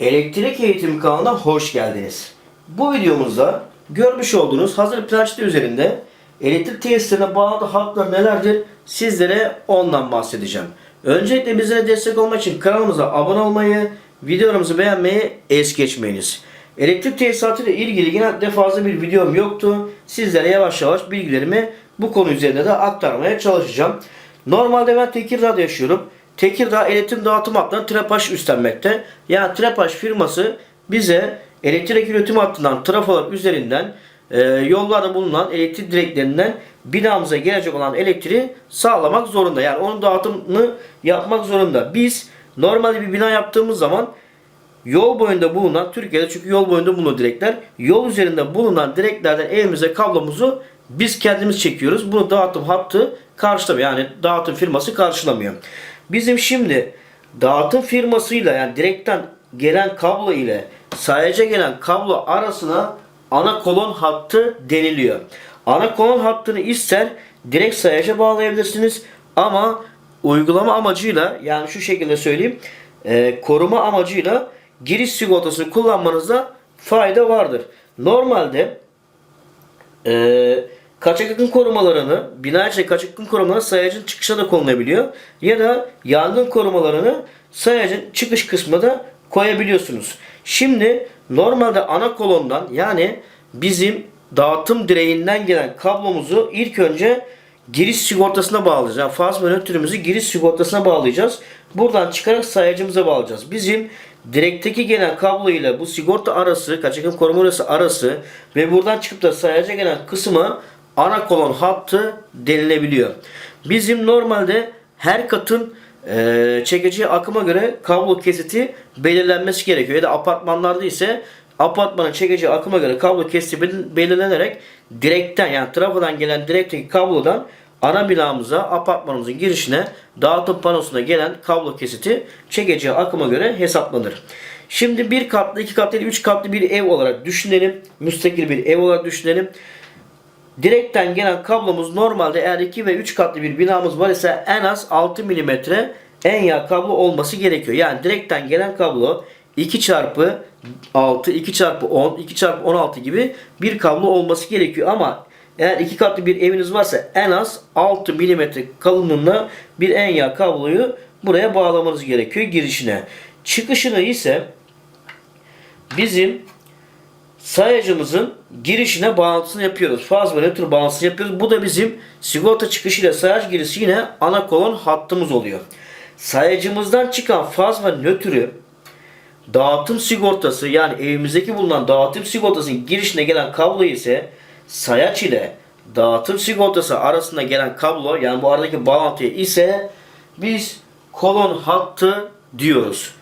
Elektrik Eğitimi kanalına hoş geldiniz. Bu videomuzda görmüş olduğunuz hazır planşete üzerinde elektrik tesislerine bağlı hatlar nelerdir sizlere ondan bahsedeceğim. Öncelikle bizlere destek olmak için kanalımıza abone olmayı, videolarımızı beğenmeyi es geçmeyiniz. Elektrik tesisatı ile ilgili genelde fazla bir videom yoktu. Sizlere yavaş yavaş bilgilerimi bu konu üzerinde de aktarmaya çalışacağım. Normalde ben Tekirdağ'da yaşıyorum. Tekirdağ elektrik dağıtım hatlarını TREPAŞ üstlenmekte. Yani TREPAŞ firması bize elektrik üretim hattından trafolar üzerinden e, yollarda bulunan elektrik direklerinden binamıza gelecek olan elektriği sağlamak zorunda. Yani onun dağıtımını yapmak zorunda. Biz normalde bir bina yaptığımız zaman yol boyunda bulunan Türkiye'de çünkü yol boyunda bulunan direkler yol üzerinde bulunan direklerden evimize kablomuzu biz kendimiz çekiyoruz. Bunu dağıtım hattı karşılamıyor. Yani dağıtım firması karşılamıyor. Bizim şimdi dağıtım firmasıyla yani direkten gelen kablo ile sayaca gelen kablo arasına ana kolon hattı deniliyor. Ana kolon hattını ister direkt sayaca bağlayabilirsiniz ama uygulama amacıyla yani şu şekilde söyleyeyim e, koruma amacıyla giriş sigortasını kullanmanızda fayda vardır. Normalde e, kaçak akım korumalarını bina içi kaçak akım korumalarını sayacın çıkışına da konulabiliyor. Ya da yangın korumalarını sayacın çıkış kısmına da koyabiliyorsunuz. Şimdi normalde ana kolondan yani bizim dağıtım direğinden gelen kablomuzu ilk önce giriş sigortasına bağlayacağız. Yani faz ve giriş sigortasına bağlayacağız. Buradan çıkarak sayacımıza bağlayacağız. Bizim direkteki gelen kablo ile bu sigorta arası, kaçak akım koruma arası ve buradan çıkıp da sayaca gelen kısmı ana kolon hattı denilebiliyor. Bizim normalde her katın e, çekeceği akıma göre kablo kesiti belirlenmesi gerekiyor. Ya da apartmanlarda ise apartmanın çekeceği akıma göre kablo kesiti bel- belirlenerek direkten yani trafodan gelen direkteki kablodan ana binamıza, apartmanımızın girişine dağıtım panosuna gelen kablo kesiti çekeceği akıma göre hesaplanır. Şimdi bir katlı, iki katlı, üç katlı bir ev olarak düşünelim. Müstakil bir ev olarak düşünelim. Direkten gelen kablomuz normalde eğer 2 ve 3 katlı bir binamız var ise en az 6 mm en yağ kablo olması gerekiyor. Yani direkten gelen kablo 2 çarpı 6, 2 çarpı 10, 2 çarpı 16 gibi bir kablo olması gerekiyor. Ama eğer iki katlı bir eviniz varsa en az 6 mm kalınlığında bir en yağ kabloyu buraya bağlamanız gerekiyor girişine. Çıkışını ise bizim sayacımızın girişine bağlantısını yapıyoruz. Faz ve nötr bağlantısını yapıyoruz. Bu da bizim sigorta çıkışıyla sayacı girişi yine ana kolon hattımız oluyor. Sayacımızdan çıkan faz ve nötrü dağıtım sigortası yani evimizdeki bulunan dağıtım sigortasının girişine gelen kablo ise sayaç ile dağıtım sigortası arasında gelen kablo yani bu aradaki bağlantı ise biz kolon hattı diyoruz.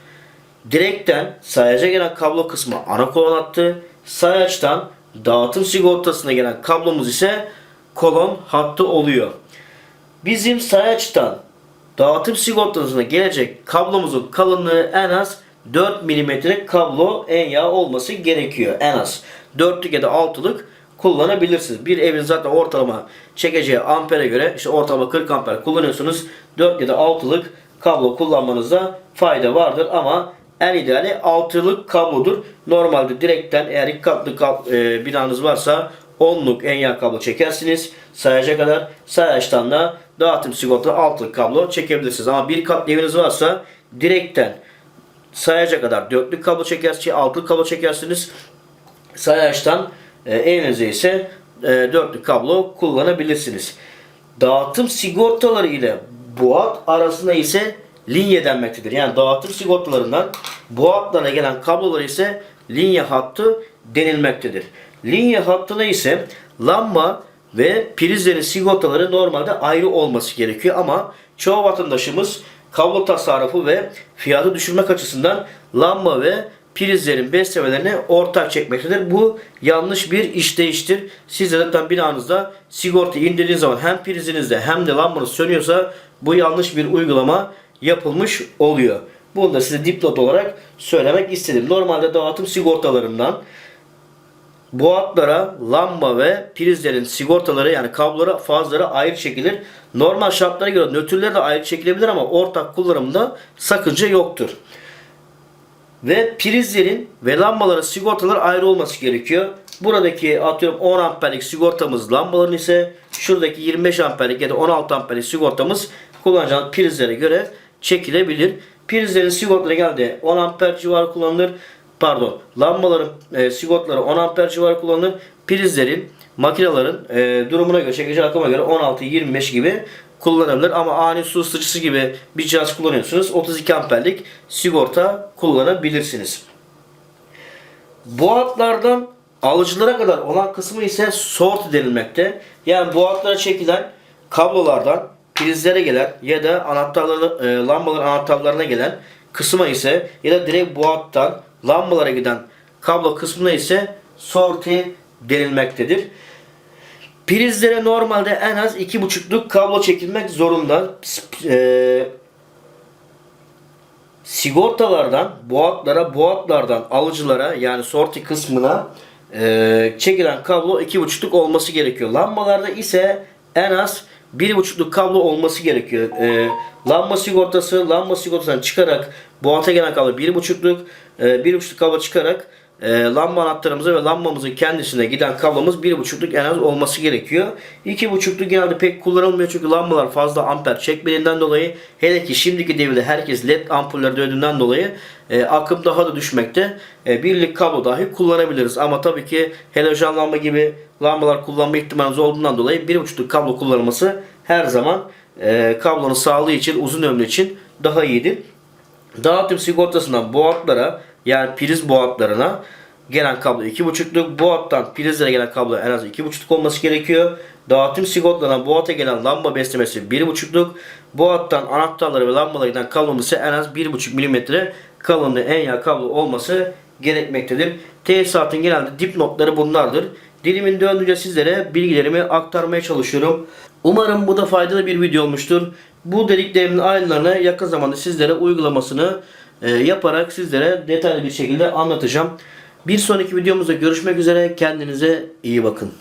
Direkten sayaca gelen kablo kısmı ana kolon hattı, sayaçtan dağıtım sigortasına gelen kablomuz ise kolon hattı oluyor. Bizim sayaçtan dağıtım sigortasına gelecek kablomuzun kalınlığı en az 4 mm kablo en yağ olması gerekiyor. En az 4'lük ya da 6'lık kullanabilirsiniz. Bir evin zaten ortalama çekeceği ampere göre işte ortalama 40 amper kullanıyorsunuz. 4 ya da 6'lık kablo kullanmanızda fayda vardır ama en ideali 6'lık kablodur. Normalde direkten eğer iki katlı kab- e, binanız varsa 10'luk en yağ kablo çekersiniz. Sayaca kadar sayaçtan da dağıtım sigortalı 6'lık kablo çekebilirsiniz. Ama bir katlı eviniz varsa direkten sayaca kadar dörtlük kablo çekersiniz, altılık kablo çekersiniz. Sayaçtan e, evinize ise e, dörtlük kablo kullanabilirsiniz. Dağıtım sigortaları ile boğat arasında ise linye denmektedir. Yani dağıtım sigortalarından boğatlara gelen kablolara ise linye hattı denilmektedir. Linye hattına ise lamba ve prizlerin sigortaları normalde ayrı olması gerekiyor ama çoğu vatandaşımız kablo tasarrufu ve fiyatı düşürmek açısından lamba ve prizlerin beslemelerini ortak çekmektedir. Bu yanlış bir işleyiştir. Siz de zaten binanızda sigorta indirdiğiniz zaman hem prizinizde hem de lambanız sönüyorsa bu yanlış bir uygulama yapılmış oluyor. Bunu da size dipnot olarak söylemek istedim. Normalde dağıtım sigortalarından bu hatlara lamba ve prizlerin sigortaları yani kablolara fazları ayrı çekilir. Normal şartlara göre nötrler de ayrı çekilebilir ama ortak kullanımda sakınca yoktur. Ve prizlerin ve lambaların sigortaları ayrı olması gerekiyor. Buradaki atıyorum 10 amperlik sigortamız lambaların ise şuradaki 25 amperlik ya da 16 amperlik sigortamız kullanacağınız prizlere göre çekilebilir. Prizlerin sigortaları geldi 10 amper civarı kullanılır. Pardon lambaların e, sigortaları 10 amper civarı kullanılır. Prizlerin makinelerin e, durumuna göre çekici akıma göre 16-25 gibi kullanılır ama ani su ısıtıcısı gibi bir cihaz kullanıyorsunuz 32 amperlik sigorta kullanabilirsiniz. Bu hatlardan alıcılara kadar olan kısmı ise sort denilmekte. Yani bu hatlara çekilen kablolardan prizlere gelen ya da anahtarları, e, lambaların anahtarlarına gelen kısma ise ya da direkt bu hattan lambalara giden kablo kısmına ise sorti denilmektedir. Prizlere normalde en az 2.5'luk kablo çekilmek zorunda. E, sigortalardan boğatlara, boğatlardan alıcılara yani sorti kısmına e, çekilen kablo 2.5'luk olması gerekiyor. Lambalarda ise en az 1.5'luk kablo olması gerekiyor. E, lamba sigortası, lamba sigortasından çıkarak boğata gelen kablo 1.5'luk, e, 1.5'luk kablo çıkarak e, lamba anahtarımıza ve lambamızın kendisine giden kablomuz 1.5'luk en az olması gerekiyor. 2.5'luk genelde pek kullanılmıyor çünkü lambalar fazla amper çekmediğinden dolayı hele ki şimdiki devirde herkes led ampuller döndüğünden dolayı e, akım daha da düşmekte. E, birlik kablo dahi kullanabiliriz ama tabii ki halojen lamba gibi lambalar kullanma ihtimaliniz olduğundan dolayı 1.5'luk kablo kullanılması her zaman e, kablonun sağlığı için uzun ömrü için daha iyidir. Dağıtım sigortasından bu hatlara yani priz boğatlarına gelen kablo 2.5'luk. Bu hattan prizlere gelen kablo en az 2.5'luk olması gerekiyor. Dağıtım sigortalarına bu hata gelen lamba beslemesi 1.5'luk. Bu hattan anahtarları ve lambalara giden kablonun ise en az 1.5 mm kalınlığı en yağ kablo olması gerekmektedir. Tesisatın genelde dipnotları bunlardır. Dilimin döndüğünce sizlere bilgilerimi aktarmaya çalışıyorum. Umarım bu da faydalı bir video olmuştur. Bu dediklerimin ayrıntılarını yakın zamanda sizlere uygulamasını e, yaparak sizlere detaylı bir şekilde anlatacağım. Bir sonraki videomuzda görüşmek üzere. Kendinize iyi bakın.